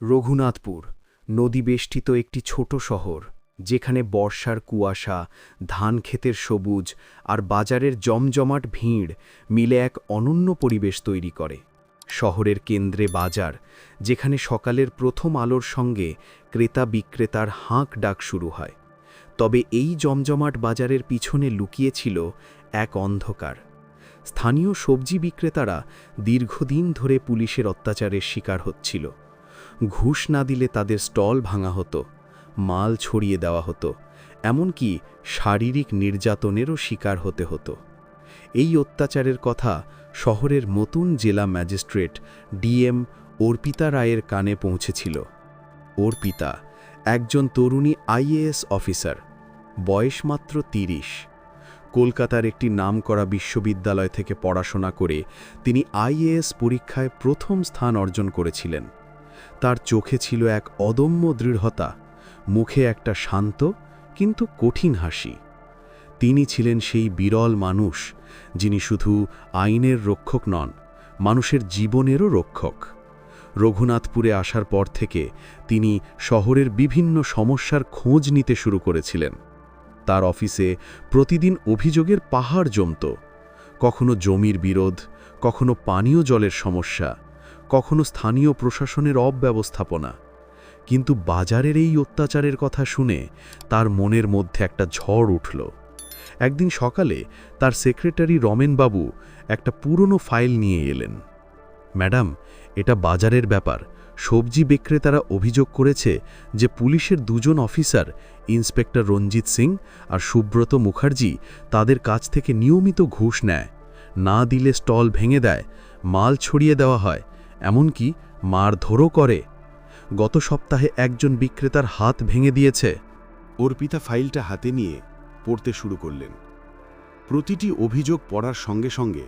রঘুনাথপুর নদীবেষ্টিত একটি ছোট শহর, যেখানে বর্ষার কুয়াশা, ধান ক্ষেতের সবুজ আর বাজারের জমজমাট ভিড় মিলে এক অনন্য পরিবেশ তৈরি করে। শহরের কেন্দ্রে বাজার, যেখানে সকালের প্রথম আলোর সঙ্গে ক্রেতা বিক্রেতার হাঁক ডাক শুরু হয়। তবে এই জমজমাট বাজারের পিছনে লুকিয়েছিল এক অন্ধকার। স্থানীয় সবজি বিক্রেতারা দীর্ঘদিন ধরে পুলিশের অত্যাচারের শিকার হচ্ছিল। ঘুষ না দিলে তাদের স্টল ভাঙা হতো, মাল ছড়িয়ে দেওয়া হতো, এমনকি শারীরিক নির্যাতনেরও শিকার হতে হতো। এই অত্যাচারের কথা শহরের নতুন জেলা ম্যাজিস্ট্রেট ডিএম অর্পিতা রায়ের কানে পৌঁছেছিল। অর্পিতা একজন তরুণী আইএএস অফিসার, বয়স মাত্র তিরিশ। কলকাতার একটি নামকরা বিশ্ববিদ্যালয় থেকে পড়াশোনা করে তিনি আইএএস পরীক্ষায় প্রথম স্থান অর্জন করেছিলেন। তার চোখে ছিল এক অদম্য দৃঢ়তা, মুখে একটা শান্ত কিন্তু কঠিন হাসি। তিনি ছিলেন সেই বিরল মানুষ যিনি শুধু আইনের রক্ষক নন, মানুষের জীবনেরও রক্ষক। রঘুনাথপুরে আসার পর থেকে তিনি শহরের বিভিন্ন সমস্যার খোঁজ নিতে শুরু করেছিলেন। তার অফিসে প্রতিদিন অভিযোগের পাহাড় জমত, কখনো জমির বিরোধ, কখনো পানীয় জলের সমস্যা কখনো স্থানীয় প্রশাসনের অব্যবস্থাপনা, কিন্তু বাজারের এই অত্যাচারের কথা শুনে তার মনের মধ্যে একটা ঝড় উঠল। একদিন সকালে তার সেক্রেটারি রমেনবাবু একটা পুরনো ফাইল নিয়ে এলেন। ম্যাডাম, এটা বাজারের ব্যাপার। সবজি বিক্রেতারা অভিযোগ করেছে যে পুলিশের দুজন অফিসার, ইন্সপেক্টর রঞ্জিত সিং আর সুব্রত মুখার্জি, তাদের কাছ থেকে নিয়মিত ঘুষ নেয়। না দিলে স্টল ভেঙে দেয়, মাল ছড়িয়ে দেওয়া হয় এমনকি মারধরও করে। গত সপ্তাহে একজন বিক্রেতার হাত ভেঙে দিয়েছে। অর্পিতা ফাইলটা হাতে নিয়ে পড়তে শুরু করলেন। প্রতিটি অভিযোগ পড়ার সঙ্গে সঙ্গে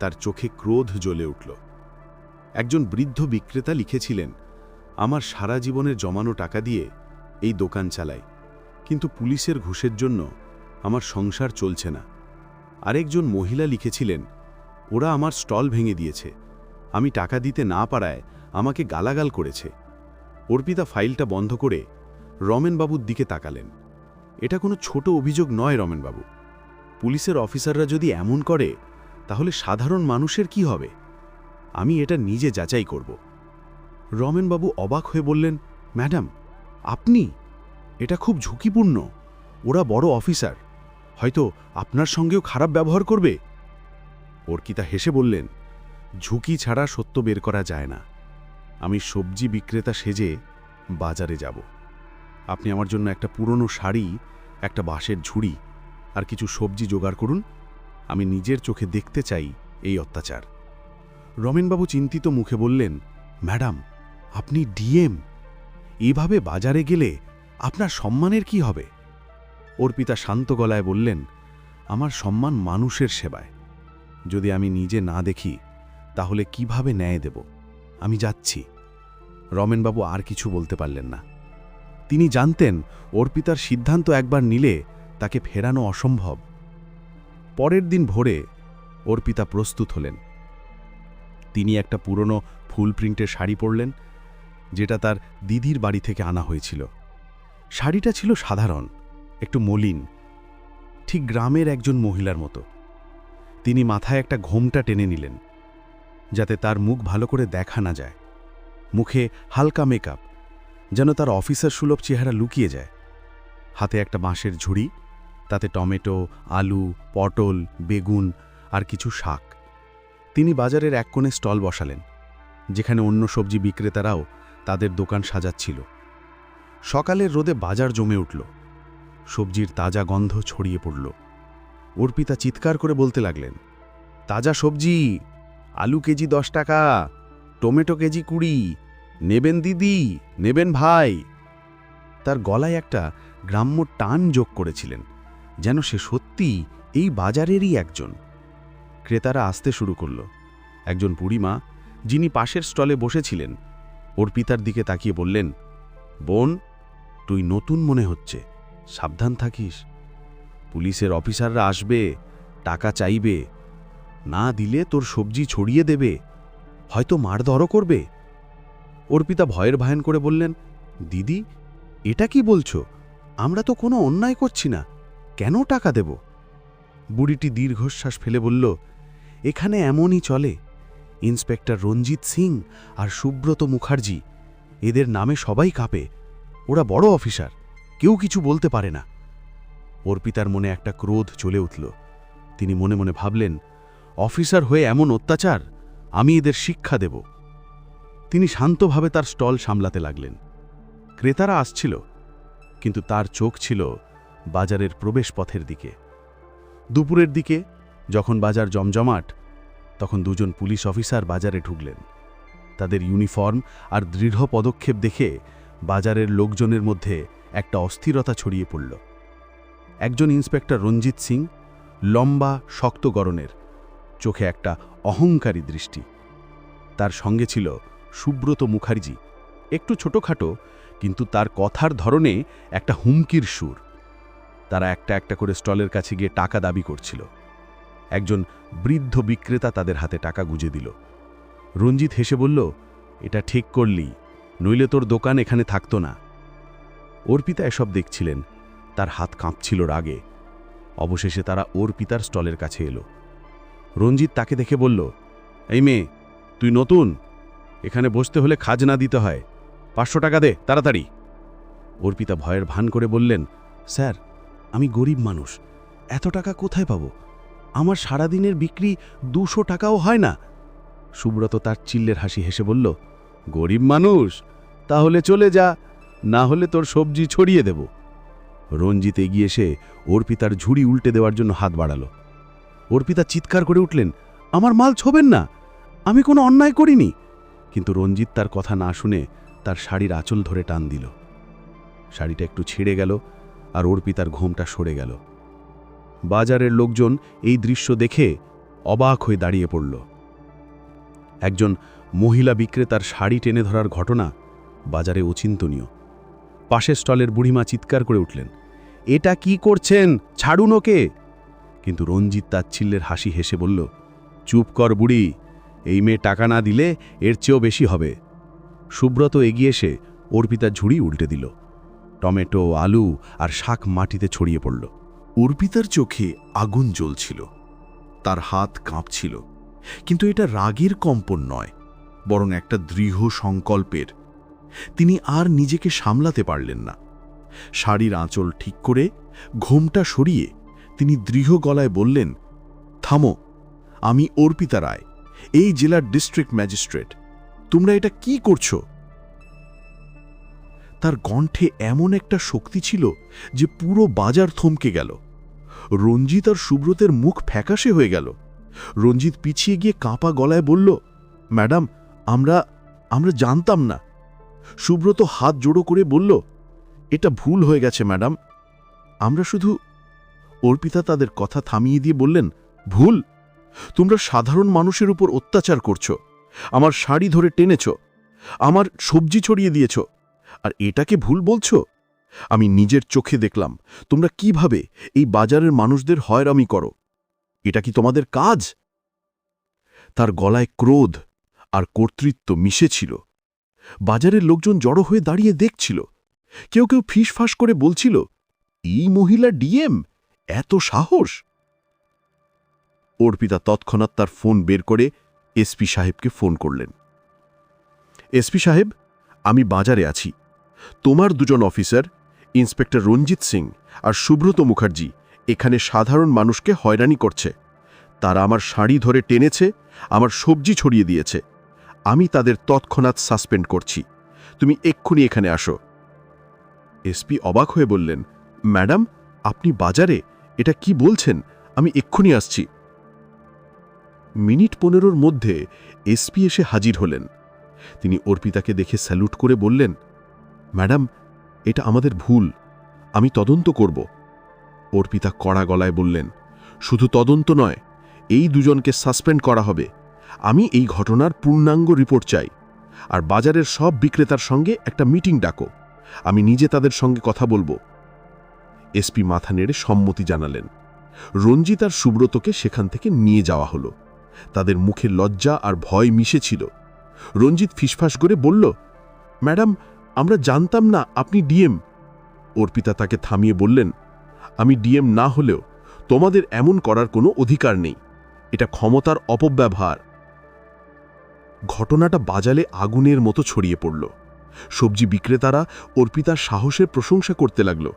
তার চোখে ক্রোধ জ্বলে উঠল। একজন বৃদ্ধ বিক্রেতা লিখেছিলেন, আমার সারা জীবনের জমানো টাকা দিয়ে এই দোকান চালাই, কিন্তু পুলিশের ঘুষের জন্য আমার সংসার চলছে না। আরেকজন মহিলা লিখেছিলেন, ওরা আমার স্টল ভেঙে দিয়েছে। আমি টাকা দিতে না পারায় আমাকে গালাগাল করেছে। অর্পিতা ফাইলটা বন্ধ করে রমেনবাবুর দিকে তাকালেন। এটা কোনো ছোট অভিযোগ নয় রমেনবাবু। পুলিশের অফিসাররা যদি এমন করে, তাহলে সাধারণ মানুষের কি হবে? আমি এটা নিজে যাচাই করব। রমেনবাবু অবাক হয়ে বললেন, ম্যাডাম, আপনি? এটা খুব ঝুঁকিপূর্ণ। ওরা বড় অফিসার। হয়তো আপনার সঙ্গেও খারাপ ব্যবহার করবে? অর্কিতা হেসে বললেন ঝুঁকি ছাড়া সত্য বের করা যায় না। আমি সবজি বিক্রেতা সেজে বাজারে যাব। আপনি আমার জন্য একটা পুরনো শাড়ি, একটা বাঁশের ঝুড়ি আর কিছু সবজি জোগাড় করুন। আমি নিজের চোখে দেখতে চাই এই অত্যাচার। রমেনবাবু চিন্তিত মুখে বললেন, ম্যাডাম, আপনি ডিএম। এভাবে বাজারে গেলে আপনার সম্মানের কি হবে? অর্পিতা শান্ত গলায় বললেন, আমার সম্মান মানুষের সেবায়। যদি আমি নিজে না দেখি তাহলে কীভাবে ন্যায় দেব? আমি যাচ্ছি। রমেনবাবু আর কিছু বলতে পারলেন না। তিনি জানতেন অর্পিতার সিদ্ধান্ত একবার নিলে তাকে ফেরানো অসম্ভব। পরের দিন ভোরে অর্পিতা প্রস্তুত হলেন। তিনি একটা পুরনো ফুল প্রিন্টের শাড়ি পরলেন, যেটা তার দিদির বাড়ি থেকে আনা হয়েছিল। শাড়িটা ছিল সাধারণ, একটু মলিন, ঠিক গ্রামের একজন মহিলার মতো। তিনি মাথায় একটা ঘোমটা টেনে নিলেন। যাতে তার মুখ ভালো করে দেখা না যায়। মুখে হালকা মেকআপ যেন তার অফিসার সুলভ চেহারা লুকিয়ে যায়। হাতে একটা বাঁশের ঝুড়ি, তাতে টমেটো, আলু, পটল, বেগুন আর কিছু শাক। তিনি বাজারের এক কোণে স্টল বসালেন, যেখানে অন্য সবজি বিক্রেতারাও তাদের দোকান সাজাচ্ছিল। সকালের রোদে বাজার জমে উঠল। সবজির তাজা গন্ধ ছড়িয়ে পড়ল। অর্পিতা চিৎকার করে বলতে লাগলেন, তাজা সবজি আলু কেজি দশ টাকা, টমেটো কেজি কুড়ি, নেবেন দিদি, নেবেন ভাই। তার গলায় একটা গ্রাম্য টান যোগ করেছিলেন, যেন সে সত্যি এই বাজারেরই একজন। ক্রেতারা আসতে শুরু করল। একজন বুড়িমা, যিনি পাশের স্টলে বসেছিলেন, ওর পিতার দিকে তাকিয়ে বললেন, বোন, তুই নতুন মনে হচ্ছে, সাবধান থাকিস। পুলিশের অফিসাররা আসবে, টাকা চাইবে না দিলে তোর সবজি ছড়িয়ে দেবে। হয়তো মারধরও করবে। অর্পিতা ভয়ের ভায়ন করে বললেন, দিদি, এটা কি বলছো? আমরা তো কোনো অন্যায় করছি না। কেন টাকা দেব? বুড়িটি দীর্ঘশ্বাস ফেলে বলল, এখানে এমনই চলে। ইন্সপেক্টর রঞ্জিত সিং আর সুব্রত মুখার্জি, এদের নামে সবাই কাঁপে। ওরা বড় অফিসার, কেউ কিছু বলতে পারে না। অর্পিতার মনে একটা ক্রোধ চলে উঠল। তিনি মনে মনে ভাবলেন অফিসার হয়ে এমন অত্যাচার? আমি এদের শিক্ষা দেব। তিনি শান্তভাবে তার স্টল সামলাতে লাগলেন। ক্রেতারা আসছিল, কিন্তু তার চোখ ছিল বাজারের প্রবেশপথের দিকে। দুপুরের দিকে, যখন বাজার জমজমাট, তখন দুজন পুলিশ অফিসার বাজারে ঢুকলেন। তাদের ইউনিফর্ম আর দৃঢ় পদক্ষেপ দেখে বাজারের লোকজনের মধ্যে একটা অস্থিরতা ছড়িয়ে পড়ল। একজন ইন্সপেক্টর রঞ্জিত সিং লম্বা, শক্ত গরনের চোখে একটা অহংকারী দৃষ্টি। তার সঙ্গে ছিল সুব্রত মুখার্জি। একটু ছোটখাটো, কিন্তু তার কথার ধরনে একটা হুমকির সুর। তারা একটা একটা করে স্টলের কাছে গিয়ে টাকা দাবি করছিল। একজন বৃদ্ধ বিক্রেতা তাদের হাতে টাকা গুজে দিল। রঞ্জিত হেসে বলল, এটা ঠিক করলি, নইলে তোর দোকান এখানে থাকতো না। অর্পিতা এসব দেখছিলেন, তার হাত কাঁপছিল রাগে। অবশেষে তারা ওর পিতার স্টলের কাছে এলো। রঞ্জিত তাকে দেখে বলল, এই মেয়ে, তুই নতুন? এখানে বসতে হলে খাজনা দিতে হয়। পাঁচশো টাকা দে, তাড়াতাড়ি। অর্পিতা ভয়ের ভান করে বললেন, স্যার, আমি গরিব মানুষ। এত টাকা কোথায় পাবো? আমার সারাদিনের বিক্রি দুশো টাকাও হয় না। সুব্রত তার চিল্লের হাসি হেসে বলল, গরিব মানুষ, তাহলে চলে যা, না হলে তোর সবজি ছড়িয়ে দেব। রঞ্জিত এগিয়ে এসে অর্পিতার ঝুড়ি উল্টে দেওয়ার জন্য হাত বাড়ালো। অর্পিতা চিৎকার করে উঠলেন, আমার মাল ছোবেন না, আমি কোনো অন্যায় করিনি। কিন্তু রঞ্জিত তার কথা না শুনে তার শাড়ির আঁচল ধরে টান দিল। শাড়িটা একটু ছিঁড়ে গেল আর অর্পিতার ঘোমটা সরে গেল। বাজারের লোকজন এই দৃশ্য দেখে অবাক হয়ে দাঁড়িয়ে পড়ল। একজন মহিলা বিক্রেতার শাড়ি টেনে ধরার ঘটনা বাজারে অচিন্তনীয়। পাশের স্টলের বুড়িমা চিৎকার করে উঠলেন, এটা কি করছেন? ছাড়ুন ওকে! কিন্তু রঞ্জিত তাচ্ছিল্যের হাসি হেসে বলল, চুপ কর বুড়ি, এই মেয়ে টাকা না দিলে এর চেয়েও বেশি হবে। সুব্রত এগিয়ে এসে অর্পিতার ঝুড়ি উল্টে দিল। টমেটো, আলু আর শাক মাটিতে ছড়িয়ে পড়ল। অর্পিতার চোখে আগুন জ্বলছিল। তার হাত কাঁপছিল। কিন্তু এটা রাগের কম্পন নয়, বরং একটা দৃঢ় সংকল্পের। তিনি আর নিজেকে সামলাতে পারলেন না। শাড়ির আঁচল ঠিক করে ঘোমটা সরিয়ে তিনি দৃঢ় গলায় বললেন, থামো, আমি অর্পিতা রায়, এই জেলার ডিস্ট্রিক্ট ম্যাজিস্ট্রেট। তোমরা এটা কি করছ? তার কণ্ঠে এমন একটা শক্তি ছিল যে পুরো বাজার থমকে গেল। রঞ্জিত আর সুব্রতের মুখ ফ্যাকাশে হয়ে গেল। রঞ্জিত পিছিয়ে গিয়ে কাঁপা গলায় বলল, ম্যাডাম, আমরা আমরা জানতাম না। সুব্রত হাত জোড়ো করে বলল, এটা ভুল হয়ে গেছে, ম্যাডাম। আমরা শুধু অর্পিতা তাদের কথা থামিয়ে দিয়ে বললেন, ভুল। তোমরা সাধারণ মানুষের উপর অত্যাচার করছ। আমার শাড়ি ধরে টেনেছ। আমার সবজি ছড়িয়ে দিয়েছ। আর এটাকে ভুল বলছো? আমি নিজের চোখে দেখলাম। তোমরা কীভাবে এই বাজারের মানুষদের হয়রামি করো? এটা কি তোমাদের কাজ? তার গলায় ক্রোধ আর কর্তৃত্ব মিশেছিল। বাজারের লোকজন জড়ো হয়ে দাঁড়িয়ে দেখছিল। কেউ কেউ ফিসফাস করে বলছিল, এই মহিলা ডিএম? এত সাহস? অর্পিতা তৎক্ষণাৎ তার ফোন বের করে এসপি সাহেবকে ফোন করলেন। এসপি সাহেব, আমি বাজারে আছি। তোমার দুজন অফিসার, ইন্সপেক্টর রঞ্জিত সিং আর সুব্রত মুখার্জি, এখানে সাধারণ মানুষকে হয়রানি করছে। তারা আমার শাড়ি ধরে টেনেছে, আমার সবজি ছড়িয়ে দিয়েছে। আমি তাদের তৎক্ষণাৎ সাসপেন্ড করছি। তুমি এক্ষুনি এখানে আসো। এসপি অবাক হয়ে বললেন, ম্যাডাম, আপনি বাজারে? এটা কি বলছেন? আমি এক্ষুনি আসছি। মিনিট পনেরোর মধ্যে এসপি এসে হাজির হলেন। তিনি অর্পিতাকে দেখে স্যালুট করে বললেন, ম্যাডাম, এটা আমাদের ভুল। আমি তদন্ত করব। অর্পিতা কড়া গলায় বললেন, শুধু তদন্ত নয়, এই দুজনকে সাসপেন্ড করা হবে। আমি এই ঘটনার পূর্ণাঙ্গ রিপোর্ট চাই। আর বাজারের সব বিক্রেতার সঙ্গে একটা মিটিং ডাকো। আমি নিজে তাদের সঙ্গে কথা বলব। এসপি মাথা নেড়ে সম্মতি জানালেন। রঞ্জিত আর সুব্রতকে সেখান থেকে নিয়ে যাওয়া হলো। তাদের মুখে লজ্জা আর ভয় মিশেছিল। রঞ্জিত ফিসফাস করে বলল, ম্যাডাম, আমরা জানতাম না আপনি ডিএম। অর্পিতা তাকে থামিয়ে বললেন, আমি ডিএম না হলেও তোমাদের এমন করার কোনো অধিকার নেই। এটা ক্ষমতার অপব্যবহার। ঘটনাটা বাজালে আগুনের মতো ছড়িয়ে পড়ল। সবজি বিক্রেতারা অর্পিতার সাহসের প্রশংসা করতে লাগল।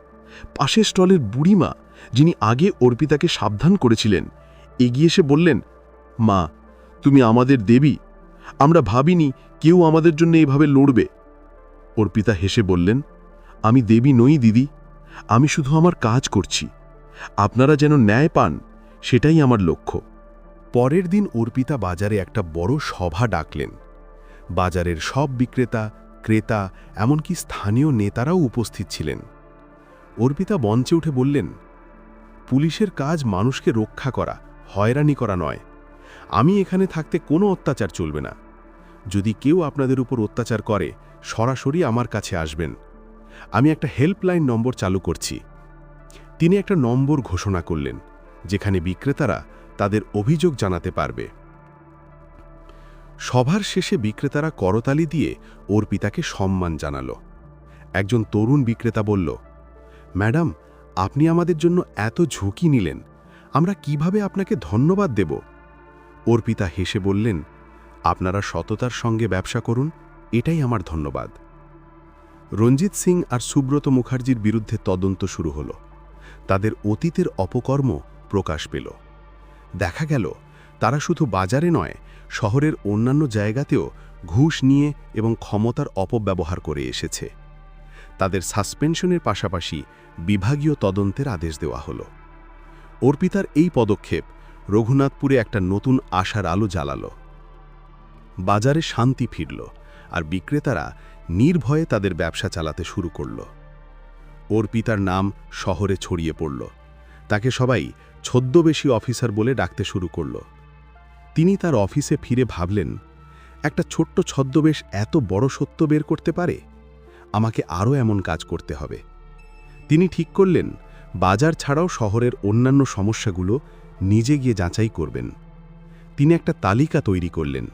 পাশের স্টলের বুড়িমা, যিনি আগে অর্পিতাকে সাবধান করেছিলেন, এগিয়ে এসে বললেন, মা, তুমি আমাদের দেবী, আমরা ভাবিনি কেউ আমাদের জন্য এভাবে লড়বে। অর্পিতা হেসে বললেন, আমি দেবী নই দিদি, আমি শুধু আমার কাজ করছি। আপনারা যেন ন্যায় পান, সেটাই আমার লক্ষ্য। পরের দিন অর্পিতা বাজারে একটা বড় সভা ডাকলেন। বাজারের সব বিক্রেতা, ক্রেতা, এমনকি স্থানীয় নেতারাও উপস্থিত ছিলেন। অর্পিতা মঞ্চে উঠে বললেন, পুলিশের কাজ মানুষকে রক্ষা করা, হয়রানি করা নয়। আমি এখানে থাকতে কোনো অত্যাচার চলবে না। যদি কেউ আপনাদের উপর অত্যাচার করে, সরাসরি আমার কাছে আসবেন। আমি একটা হেল্পলাইন নম্বর চালু করছি। তিনি একটা নম্বর ঘোষণা করলেন, যেখানে বিক্রেতারা তাদের অভিযোগ জানাতে পারবে। সভার শেষে বিক্রেতারা করতালি দিয়ে অর্পিতাকে সম্মান জানালো। একজন তরুণ বিক্রেতা বলল ম্যাডাম, আপনি আমাদের জন্য এত ঝুঁকি নিলেন। আমরা কীভাবে আপনাকে ধন্যবাদ দেব? অর্পিতা হেসে বললেন, আপনারা সততার সঙ্গে ব্যবসা করুন, এটাই আমার ধন্যবাদ। রঞ্জিত সিং আর সুব্রত মুখার্জির বিরুদ্ধে তদন্ত শুরু হলো। তাদের অতীতের অপকর্ম প্রকাশ পেল। দেখা গেল, তারা শুধু বাজারে নয়, শহরের অন্যান্য জায়গাতেও ঘুষ নিয়ে এবং ক্ষমতার অপব্যবহার করে এসেছে। তাদের সাসপেনশনের পাশাপাশি বিভাগীয় তদন্তের আদেশ দেওয়া হল। অর্পিতার এই পদক্ষেপ রঘুনাথপুরে একটা নতুন আশার আলো জ্বালাল। বাজারে শান্তি ফিরল আর বিক্রেতারা নির্ভয়ে তাদের ব্যবসা চালাতে শুরু করল। অর্পিতার নাম শহরে ছড়িয়ে পড়ল। তাকে সবাই ছদ্মবেশী অফিসার বলে ডাকতে শুরু করল। তিনি তার অফিসে ফিরে ভাবলেন, একটা ছোট্ট ছদ্মবেশ এত বড় সত্য বের করতে পারে? আমাকে আরও এমন কাজ করতে হবে। তিনি ঠিক করলেন, বাজার ছাড়াও শহরের অন্যান্য সমস্যাগুলো নিজে গিয়ে যাচাই করবেন। তিনি একটা তালিকা তৈরি করলেন,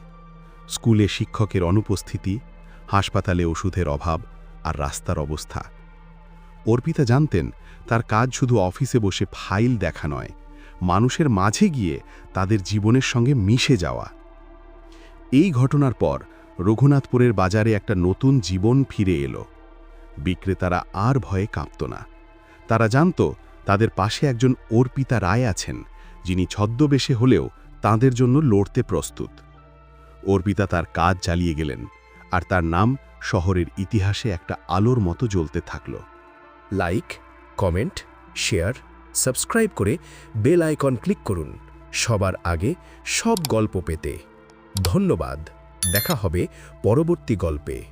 স্কুলে শিক্ষকের অনুপস্থিতি, হাসপাতালে ওষুধের অভাব আর রাস্তার অবস্থা। অর্পিতা জানতেন, তার কাজ শুধু অফিসে বসে ফাইল দেখা নয়, মানুষের মাঝে গিয়ে তাদের জীবনের সঙ্গে মিশে যাওয়া। এই ঘটনার পর রঘুনাথপুরের বাজারে একটা নতুন জীবন ফিরে এলো। বিক্রেতারা আর ভয়ে কাঁপত না। তারা জানত তাদের পাশে একজন অর্পিতা রায় আছেন, যিনি ছদ্মবেশে হলেও তাদের জন্য লড়তে প্রস্তুত। অর্পিতা তার কাজ চালিয়ে গেলেন, আর তার নাম শহরের ইতিহাসে একটা আলোর মতো জ্বলতে থাকল। লাইক, কমেন্ট, শেয়ার, সাবস্ক্রাইব করে বেল আইকন ক্লিক করুন। সবার আগে সব গল্প পেতে। ধন্যবাদ। দেখা হবে পরবর্তী গল্পে।